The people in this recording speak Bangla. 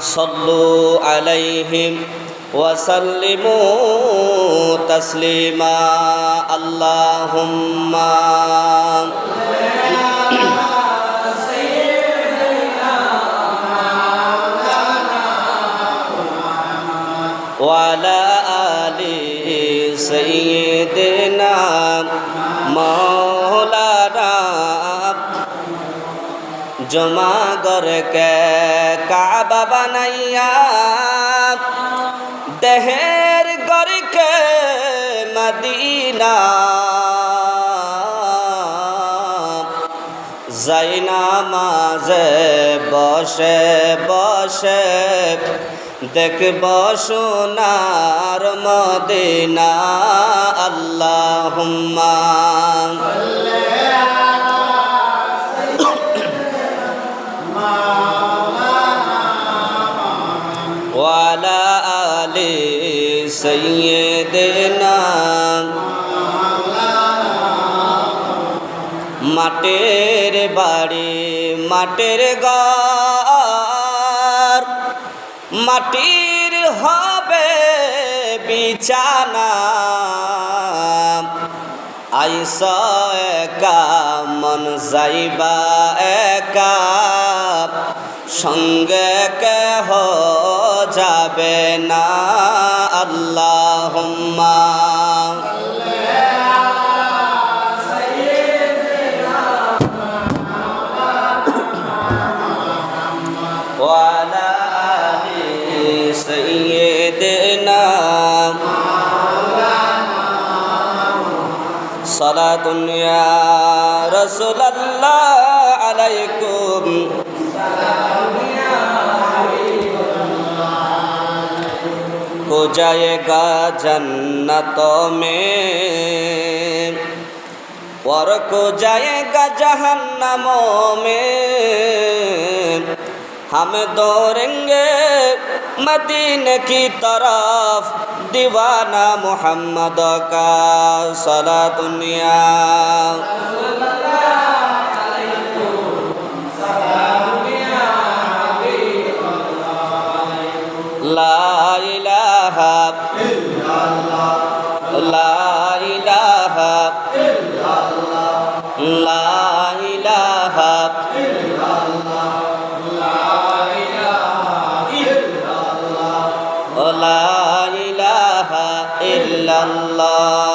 صلوا عليهم وسلموا تسليما. اللهم وعلى آل سيدنا مولانا জমা গরকে কাবা বানাইয়া দেহের গরকে মদিনা। যাইনা মাঝে বসে বসে দেখব সোনার মদিনা। আল্লাহুম্মা وعلى آل سيدنا মাটির বাড়ি মাটির ঘর মাটির হবে বিছানা আইস একা মন যাইবা একা সঙ্গে কেহ যাবে না আল্লাহ وعلى آل سيدنا صلاة يا رسول الله عليكم हो जाएगा जन्नत में और को जाएगा जहन्नमों में हम दौड़ेंगे मदीने की तरफ दीवाना मोहम्मद का सला दुनिया لا إله ইলাহা লা ইলাহা লা